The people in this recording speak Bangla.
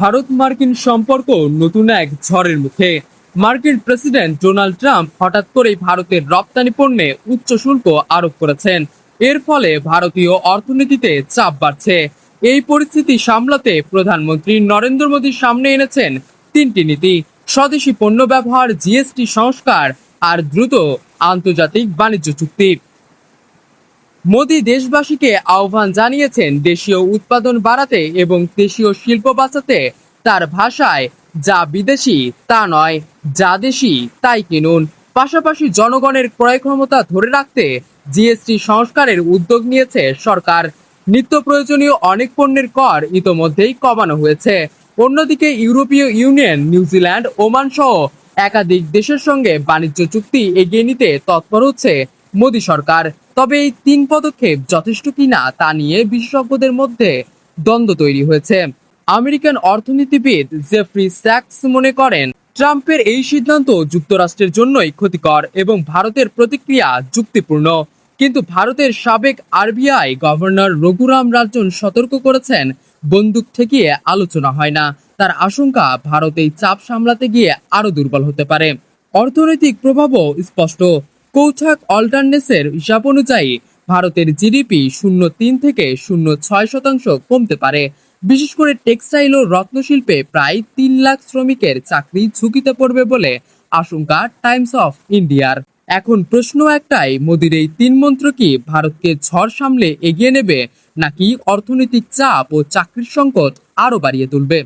ভারত মার্কিন সম্পর্ক নতুন এক ঝড়ের মুখে। মার্কিন প্রেসিডেন্ট ডোনাল্ড ট্রাম্প হঠাৎ করেই ভারতের রপ্তানি পণ্যে উচ্চ শুল্ক আরোপ করেছেন। এর ফলে ভারতীয় অর্থনীতিতে চাপ বাড়ছে। এই পরিস্থিতি সামলাতে প্রধানমন্ত্রী নরেন্দ্র মোদীর সামনে এনেছেন তিনটি নীতি। স্বদেশি পণ্য ব্যবহার, জিএসটি সংস্কার আর দ্রুত আন্তর্জাতিক বাণিজ্য চুক্তি। মোদি দেশবাসীকে আহ্বান জানিয়েছেন দেশীয় উৎপাদন বাড়াতে এবং দেশীয় শিল্প বাঁচাতে। তার ভাষায়, যা বিদেশি, তা নয়, যা দেশি, তাই কিনুন। পাশাপাশি জনগণের ক্রয় ক্ষমতা ধরে রাখতে জিএসটি সংস্কারের উদ্যোগ নিয়েছে সরকার। নিত্য প্রয়োজনীয় অনেক পণ্যের কর ইতোমধ্যেই কমানো হয়েছে। অন্যদিকে ইউরোপীয় ইউনিয়ন, নিউজিল্যান্ড, ওমান সহ একাধিক দেশের সঙ্গে বাণিজ্য চুক্তি এগিয়ে নিতে তৎপর হচ্ছে। মোদী সরকার। তবে এই তিন পদক্ষেপ যথেষ্ট কিনা তা নিয়ে বিশেষজ্ঞদের মধ্যে দ্বন্দ্ব তৈরি হয়েছে। আমেরিকান অর্থনীতিবিদ জেফ্রি স্যাক্স মনে করেন, ট্রাম্পের এই সিদ্ধান্ত যুক্তরাষ্ট্রের জন্যই ক্ষতিকর এবং ভারতের প্রতিক্রিয়া যুক্তিপূর্ণ। কিন্তু ভারতের সাবেক আরবিআই গভর্নর রঘুরাম রাজন সতর্ক করেছেন, বন্দুক ঠেকিয়ে আলোচনা হয় না। তার আশঙ্কা, ভারত এই চাপ সামলাতে গিয়ে আরও দুর্বল হতে পারে। অর্থনৈতিক প্রভাবও স্পষ্ট। কৌঠাক অল্টারনেসের হিসাব অনুযায়ী ভারতের জিডিপি শূন্য তিন থেকে শূন্য ছয় শতাংশ কমতে পারে। বিশেষ করে টেক্সটাইল ও রত্নশিল্পে প্রায় তিন লাখ শ্রমিকের চাকরি ঝুঁকিতে পড়বে বলে আশঙ্কা টাইমস অফ ইন্ডিয়ার এখন প্রশ্ন একটাই, মোদির এই তিন মন্ত্র কি ভারতকে ঝড় সামলে এগিয়ে নেবে নাকি অর্থনৈতিক চাপ ও চাকরির সংকট আরও বাড়িয়ে তুলবে?